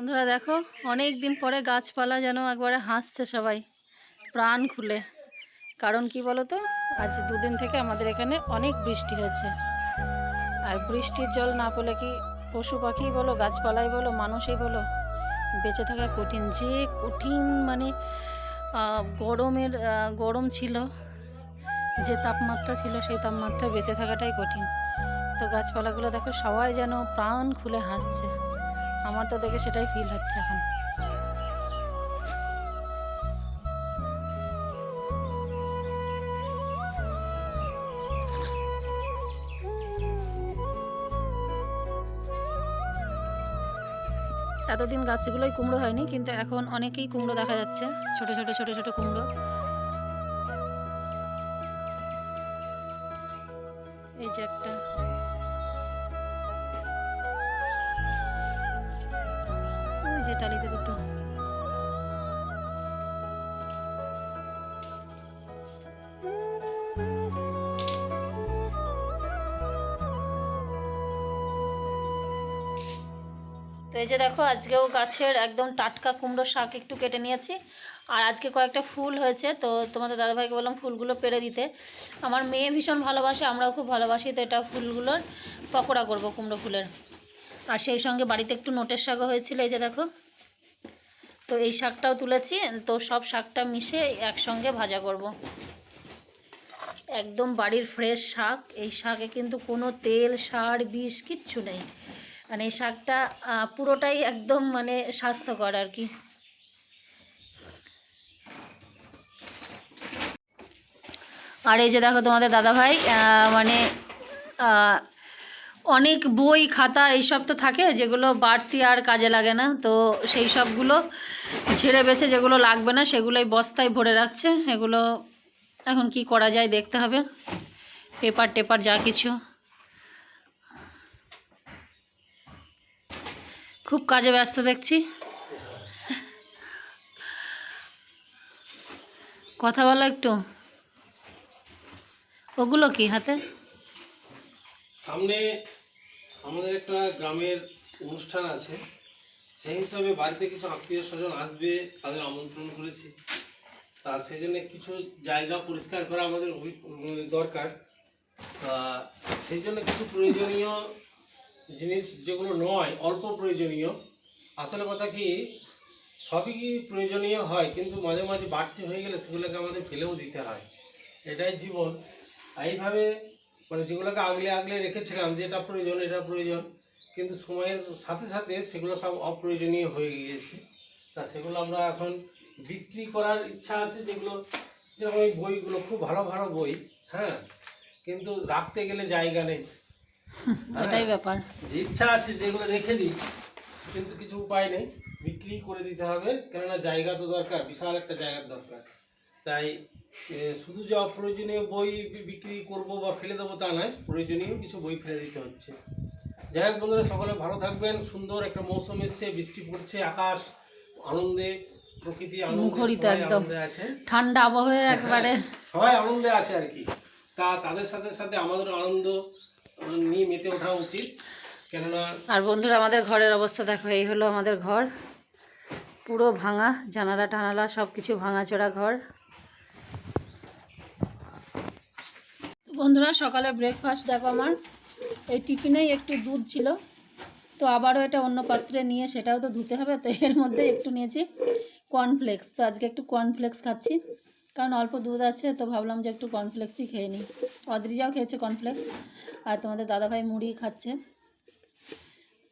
বন্ধুরা দেখো অনেক দিন পরে গাছপালা যেন একবারে হাসছে সবাই, প্রাণ খুলে। কারণ কি বলো তো আজ দুদিন থেকে আমাদের এখানে অনেক বৃষ্টি হয়েছে। আর বৃষ্টির জল না পেলে কি পশু পাখি বলো, গাছপালাই বলো, মানুষই বলো, বেঁচে থাকা কঠিন, যে কঠিন মানে গরমের গরম ছিল, যে তাপমাত্রা ছিল সেই তাপমাত্রায় বেঁচে থাকাটাই কঠিন। তো গাছপালাগুলো দেখো সবাই যেন প্রাণ খুলে হাসছে। আমার তো দেখে সেটাই ফিল হচ্ছে এখন। এতদিন গাছগুলোই কুমড়ো হয়নি, কিন্তু এখন অনেকেই কুমড়ো দেখা যাচ্ছে, ছোট ছোট ছোট ছোট কুমড়ো। এই যে একটা। টালিতে দুটো। তো এই যে দেখো, আজকেও গাছের একদম টাটকা কুমড়ো শাক একটু কেটে নিয়েছি। আর আজকে কয়েকটা ফুল হয়েছে, তো তোমাদের দাদাভাইকে বললাম ফুলগুলো পেরে দিতে। আমার মেয়ে ভীষণ ভালোবাসে, আমরাও খুব ভালোবাসি, তো এটা ফুলগুলোর পকোড়া করব কুমড়ো ফুলের। আর সেই সঙ্গে বাড়িতে একটু নোটের শাকও হয়েছিল, এই যে দেখো। তো এই শাকটাও তুলেছি, তো সব শাকটা মিশে একসঙ্গে ভাজা করব। একদম বাড়ির ফ্রেশ শাক, এই শাকে কিন্তু কোনো তেল, সার, বিষ কিচ্ছু নেই মানে এই শাকটা পুরোটাই একদম মানে স্বাস্থ্যকর আর কি আর এই যে দেখো তোমাদের দাদাভাই মানে অনেক বই, খাতা এইসব তো থাকে যেগুলো বাড়তি আর কাজে লাগে না। তো সেই সবগুলো ছেড়ে বেছে যেগুলো লাগবে না সেগুলোই বস্তায় ভরে রাখছে। এগুলো এখন কি করা যায় দেখতে হবে। পেপার টেপার যা কিছু। খুব কাজে ব্যস্ত দেখছি। কথা বলো একটু। ওগুলো কি হাতে? সামনে আমাদের একটা গ্রামের অনুষ্ঠান আছে। সেই হিসাবে বাড়িতে কিছু আত্মীয় স্বজন আসবে, তাদের আমন্ত্রণ করেছি। তা সেই জন্য কিছু জায়গা পরিষ্কার করা আমাদের অভি- দরকার। তা সেই জন্য কিছু প্রয়োজনীয় জিনিস যেগুলো নয়, অল্প প্রয়োজনীয়। আসলে কথা কি, সবই প্রয়োজনীয় হয়, কিন্তু মাঝে মাঝে বাড়তি হয়ে গেলে সেগুলোকে আমাদের ফেলেও দিতে হয়। এটাই জীবন। এইভাবে মানে যেগুলোকে আগলে আগলে রেখেছিলাম যে এটা প্রয়োজন এটা প্রয়োজন কিন্তু সময়ের সাথে সাথে সেগুলো সব অপ্রয়োজনীয় হয়ে গিয়েছে। তা সেগুলো আমরা এখন বিক্রি করার ইচ্ছা আছে যেগুলো যেরকম এই বইগুলো খুব ভালো ভালো বই হ্যাঁ? কিন্তু রাখতে গেলে জায়গা নেই। এটাই ব্যাপার। যে ইচ্ছা আছে যেগুলো রেখে দিই কিন্তু কিছু উপায় নেই। বিক্রি করে দিতে হবে কেননা জায়গা তো দরকার বিশাল একটা জায়গার দরকার। তাই শুধু যে অপ্রয়োজনীয় বই বিক্রি করব বা ফেলে দেবো তা নয় প্রয়োজনীয় কিছু বই ফেলে দিতে হচ্ছে। যাই হোক বন্ধুরা সকলে ভালো থাকবেন সুন্দর একটা মৌসুম এসছে বৃষ্টি পড়ছে আকাশ আনন্দে প্রকৃতি মুখরিত একদম। আছে। ঠান্ডা আবহাওয়া একবারে। সবাই আনন্দে আছে আর কি। তা তাদের সাথে সাথে আমাদের আনন্দ নিয়ে মেতে ওঠা উচিত। কেননা আর বন্ধুরা আমাদের ঘরের অবস্থা দেখো এই হলো আমাদের ঘর। পুরো ভাঙা জানালা টানালা সব কিছু ভাঙাচোরা ঘর। বন্ধুরা সকালে ব্রেকফাস্ট দেখো আমার। এই টিফিনেই একটু দুধ ছিল। তো আবারও এটা অন্য পাত্রে নিয়ে, সেটাও তো ধুতে হবে, তো এর মধ্যে একটু নিয়েছি কর্নফ্লেক্স তো আজকে একটু কর্নফ্লেক্স খাচ্ছি। কারণ অল্প দুধ আছে, তো ভাবলাম যে একটু কর্নফ্লেক্সই খেয়ে নিই। অদ্রিজাও খেয়েছে কর্নফ্লেক্স আর তোমাদের দাদাভাই মুড়ি খাচ্ছে।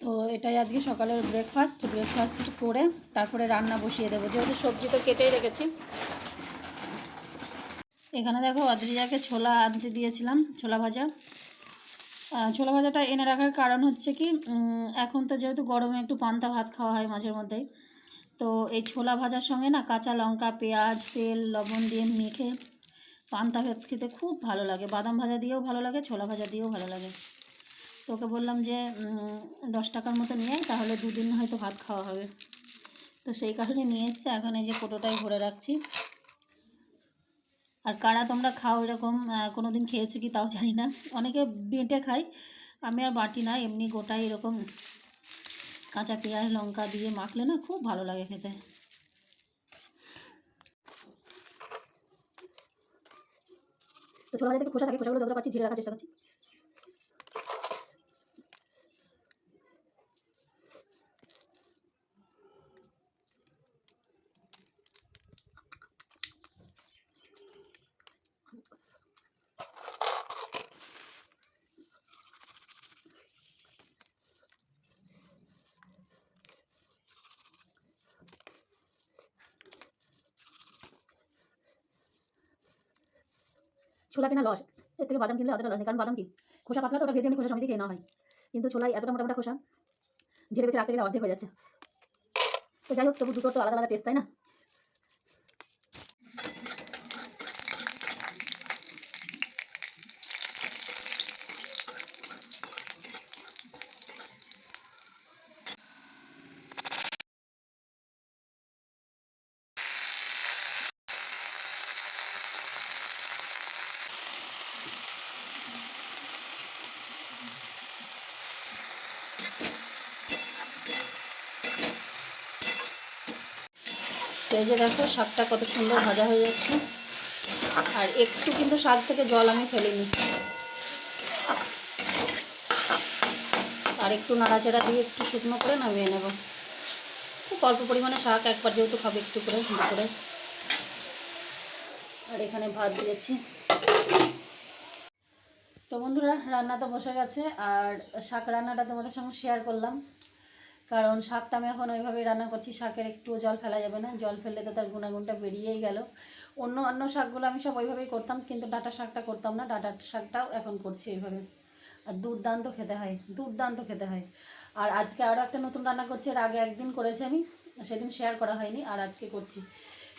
তো এটাই আজকে সকালের ব্রেকফাস্ট ব্রেকফাস্ট করে তারপরে রান্না বসিয়ে দেবো। যেহেতু সবজি তো কেটেই রেখেছি এখানে দেখো অদ্রিজাকে ছোলা আনতে দিয়েছিলাম, ছোলা ভাজা। ছোলা ভাজাটা এনে রাখার কারণ হচ্ছে কি এখন তো যেহেতু গরমে একটু পান্তা ভাত খাওয়া হয় মাঝের মধ্যে, তো এই ছোলা ভাজার সঙ্গে না কাঁচা লঙ্কা, পেঁয়াজ, তেল, লবণ দিয়ে মেখে পান্তা ভাত খেতে খুব ভালো লাগে। বাদাম ভাজা দিয়েও ভালো লাগে, ছোলা ভাজা দিয়েও ভালো লাগে। তো ওকে বললাম যে দশ টাকার মতো নিয়ে তাহলে দুদিন হয়তো ভাত খাওয়া হবে। তো সেই কারণে নিয়ে এসছে, এখন এই যে কোটোটাই ভরে রাখছি। আর কারা তোমরা খাও এরকম কোনো দিন খেয়েছো কি তাও জানি না। অনেকে বেঁটে খায়, আমি আর বাটি না, এমনি গোটাই এরকম কাঁচা পেঁয়াজ, লঙ্কা দিয়ে মাখলে না খুব ভালো লাগে খেতে। তো ভাজাতে একটু খোসা থাকে, খোসাগুলো যতটা পাচ্ছি ঝিরে রাখার চেষ্টা করছি। ছোলা কেনা লস এর থেকে বাদাম কিনলে অতটা লস নেই। কারণ বাদাম কি? খোসা পাতলা তো ওটা ভেজে এমনি খোসা সমিতি খেয়ে নেওয়া হয়। কিন্তু ছোলাই এতটা মোটা খোসা, ঝেড়ে বেছে রাখতে গেলে অর্ধেক হয়ে যাচ্ছে। তো যাই হোক, তবু দুটো তো আলাদা আলাদা টেস্ট তাই না? এই দেখো, শাকটা কত সুন্দর ভাজা হয়ে যাচ্ছে। আর একটু কিন্তু শাক থেকে জল আমি ফেলিনি। আর একটু নাড়াচাড়া দিয়ে একটু শুকনো করে নামিয়ে নেব। খুব অল্প পরিমাণে শাক একবার যেহেতু খাবে একটু করে করে। আর এখানে ভাত দিয়েছি। তো বন্ধুরা, রান্না তো বসে গেছে, আর শাক রান্নাটা তোমাদের সঙ্গে শেয়ার করলাম। কারণ শাকটা আমি এখন ওইভাবেই রান্না করছি, শাকের একটুও জল ফেলা যাবে না। জল ফেললে তো তার গুণাগুণটা বেরিয়েই গেল। অন্য অন্য শাকগুলো আমি সব ওইভাবেই করতাম, কিন্তু ডাটা শাকটা করতাম না, ডাটা শাকটাও এখন করছি এইভাবে আর দুর্দান্ত খেতে হয়, দুর্দান্ত খেতে হয়। আর আজকে আরও একটা নতুন রান্না করছি, এর আগে একদিন করেছি আমি, সেদিন শেয়ার করা হয়নি, আর আজকে করছি।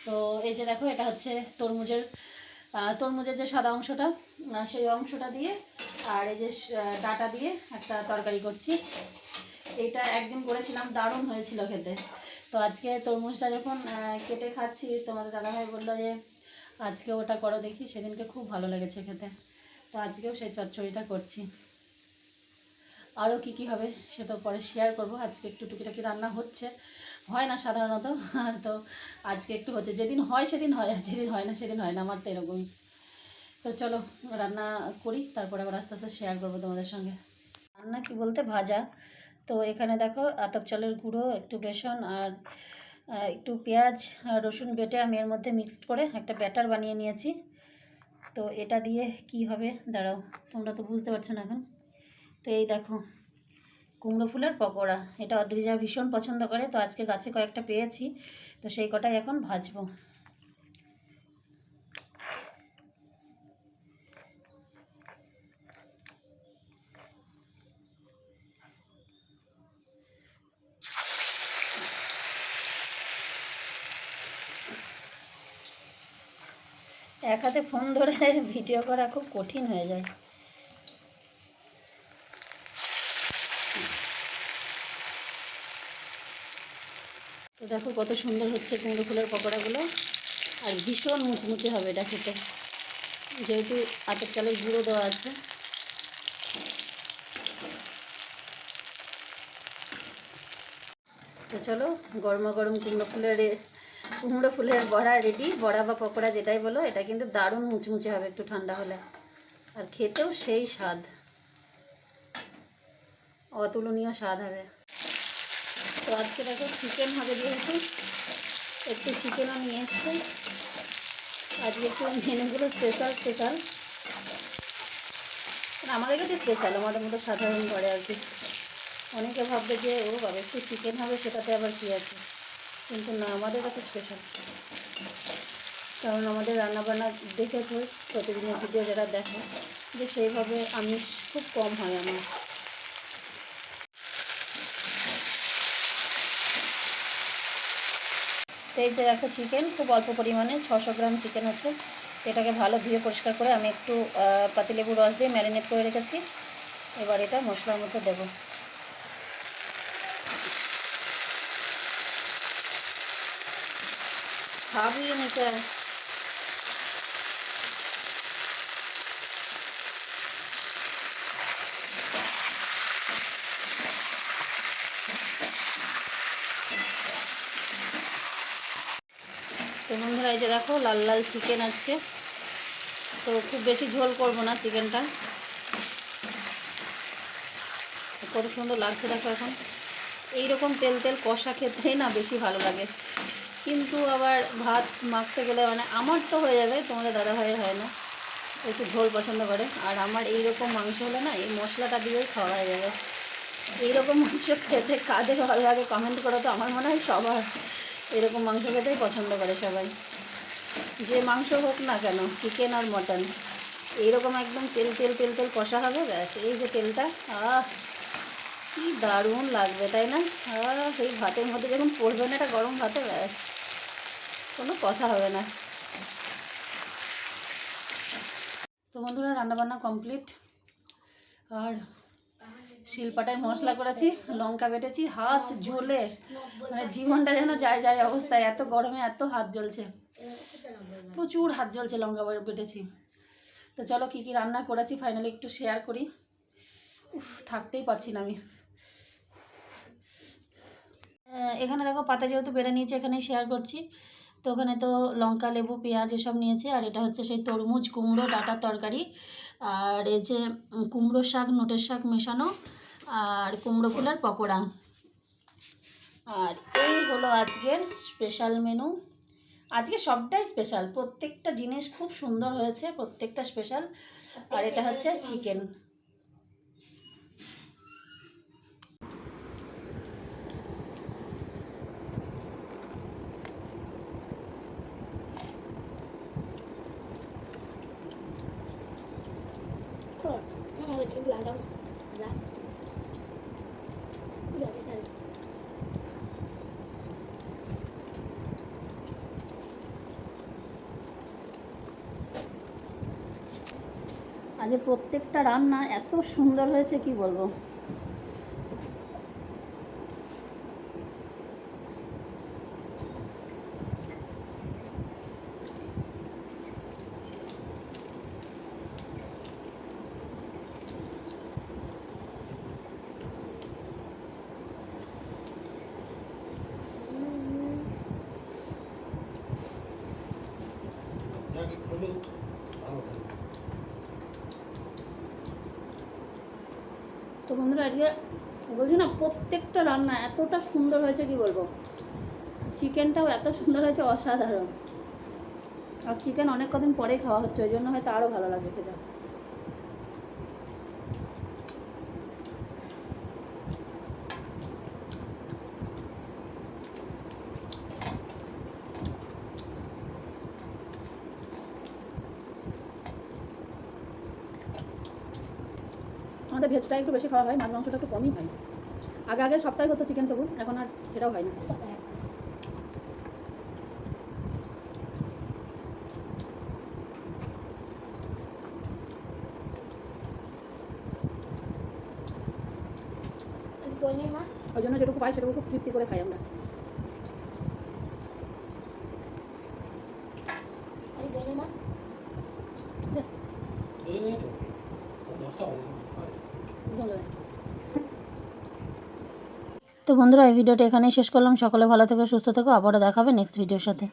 তো এই যে দেখো, এটা হচ্ছে তরমুজের তরমুজের যে সাদা অংশটা সেই অংশটা দিয়ে, আর এই যে ডাটা দিয়ে একটা তরকারি করছি। এটা একদিন করেছিলাম, দারুণ হয়েছিল খেতে। তো আজকে তরমুজটা যখন কেটে খাচ্ছি, তোমাদের দাদাভাই বলল যে, আজকে ওটা করো দেখি, সেদিনকে খুব ভালো লেগেছে খেতে। তো আজকেও সেই চচ্চড়িটা করছি। আরও কি কি হবে সে তো পরে শেয়ার করব। আজকে একটু টুকিটাকি রান্না হচ্ছে। হয় না সাধারণত, তো আজকে একটু হচ্ছে। যেদিন হয় সেদিন হয়, আর যেদিন হয় না সেদিন হয় না, আমার তো এরকমই। তো চলো, রান্না করি, তারপরে আবার আস্তে আস্তে শেয়ার করব তোমাদের সঙ্গে। রান্না কি বলতে, ভাজা। তো এখানে দেখো আতপ চালের গুঁড়ো, একটু বেসন আর একটু পেঁয়াজ আর রসুন বেটে আমি এর মধ্যে মিক্সড করে একটা ব্যাটার বানিয়ে নিয়েছি। তো এটা দিয়ে কি হবে? দাঁড়াও, তোমরা তো বুঝতে পারছ না এখন। তো এই দেখো, কুমড়ো ফুলের পকোড়া। এটা অদ্রিজা ভীষণ পছন্দ করে, তো আজকে গাছে কয়েকটা পেয়েছি। তো সেই কটাই এখন ভাজবো। এক হাতে ফোন ধরে ভিডিও করা খুব কঠিন হয়ে যায়। তো দেখো কত সুন্দর হচ্ছে কুমড়ো ফুলের পকোড়াগুলো। আর ভীষণ মুচমুচে হবে এটা খেতে। যেহেতু আতপ চালের গুঁড়ো দেওয়া আছে। তো চলো গরমা গরম কুমড়ো ফুলের কুমড়ো ফুলের বড়া রেডি বড়া বা পকোড়া যেটাই বলো, এটা কিন্তু দারুণ মুচমুচে হবে একটু ঠান্ডা হলে। আর খেতেও সেই স্বাদ। অতুলনীয় স্বাদ হবে। তো আজকে দেখো চিকেন হবে যেহেতু, একটু চিকেনও নিয়ে এসছে। আজকে একটু মেনুগুলো স্পেশাল স্পেশাল আমাদের কাছে স্পেশাল আমাদের মতো সাধারণ করে আর কি। অনেকে ভাববে যে, ও বাবা, একটু চিকেন হবে, সেটাতে আবার কী আছে? কিন্তু না, আমাদের কাছে স্পেশাল কারণ আমাদের রান্নাবান্না দেখেছ প্রতিদিনের ভিডিও যারা দেখে, যে সেইভাবে আমিষ খুব কম হয় আমার। তো এই যে দেখো চিকেন খুব অল্প পরিমাণে, ছশো গ্রাম চিকেন আছে। এটাকে ভালো ধুয়ে পরিষ্কার করে আমি একটু পাতিলেবু রস দিয়ে ম্যারিনেট করে রেখেছি। এবার এটা মশলার মধ্যে দেবো। সবই নিতে তো বন্ধুরা, এই যে দেখো, লাল লাল চিকেন আজকে। তো খুব বেশি ঝোল করব না চিকেনটা। কত সুন্দর লাগছে দেখো এখন। এইরকম তেল তেল কষা খেতেই না বেশি ভালো লাগে। কিন্তু আবার ভাত মাখতে গেলে মানে আমার তো হয়ে যাবে, তোমাদের দাদা ভাইয়ের হয় না। একটু ঝোল পছন্দ করে। আর আমার এই রকম মাংস হলে না, এই মশলাটা দিয়েই খাওয়া হয়ে যাবে। এইরকম মাংস খেতে কাদের ভালো লাগে কমেন্ট করো তো, আমার মনে হয় সবার এরকম মাংস খেতেই পছন্দ করে সবাই। যে মাংস হোক না কেন চিকেন আর মটন এইরকম একদম তেল তেল তেল তেল কষা হবে, ব্যাস, এই যে তেলটা, আহ, কি দারুণ লাগবে, তাই না? এই ভাতের মধ্যে যখন পড়বে না, এটা গরম ভাতে, ব্যাস। কোনো কথা হবে না। তো বন্ধুরা, রান্নাবান্না কমপ্লিট আর শিলপাটায় মশলা করেছি, লঙ্কা বেটেছি, হাত জ্বলে মানে জীবনটা যেন যায় যায় অবস্থায়, এত গরমে এত হাত জ্বলছে। প্রচুর হাত জ্বলছে লঙ্কা বেটেছি। তো চলো কী কী রান্না করেছি ফাইনালি একটু শেয়ার করি। উফ, থাকতেই পারছি না আমি। এখানে দেখো, পাতা যেহেতু বেড়ে নিয়েছে, এখানেই শেয়ার করছি। তো ওখানে তো লঙ্কা, লেবু, পেঁয়াজ এসব নিয়েছে। আর এটা হচ্ছে সেই তরমুজ, কুমড়ো, ডাটার তরকারি। আর এই যে কুমড়ো শাক, নোটের শাক মেশানো। আর কুমড়ো ফুলের পকোড়া। আর এই হলো আজকের স্পেশাল মেনু আজকে সবটাই স্পেশাল প্রত্যেকটা জিনিস খুব সুন্দর হয়েছে, প্রত্যেকটা স্পেশাল আর এটা হচ্ছে চিকেন আজকে প্রত্যেকটা রান্না এত সুন্দর হয়েছে কি বলব? একটু হলেও ভালো থাকবে তো বন্ধুরা, আজকে বলছি না, প্রত্যেকটা রান্না এতটা সুন্দর হয়েছে, কি বলব? চিকেনটাও এত সুন্দর হয়েছে, অসাধারণ। আর চিকেন অনেক কদিন পরে খাওয়া হচ্ছে, ওই জন্য হয়তো আরও ভালো লাগে খেতে। আমাদের ভেজটা একটু বেশি খাওয়া হয় মাছ মাংসটা একটু কমই হয়। আগে আগে সপ্তাহে হতো চিকেন তবু এখন আর সেটাও হয় না। ওই জন্য যেটুকু পাই সেটুকু খুব তৃপ্তি করে খাই আমরা এই নেই তো দশটা বাজে ধন্যবাদ তো বন্ধুরা, এই ভিডিওটা এখানেই শেষ করলাম। সকলে ভালো থেকো, সুস্থ থেকো। আবারও দেখাবে নেক্সট ভিডিওর সাথে।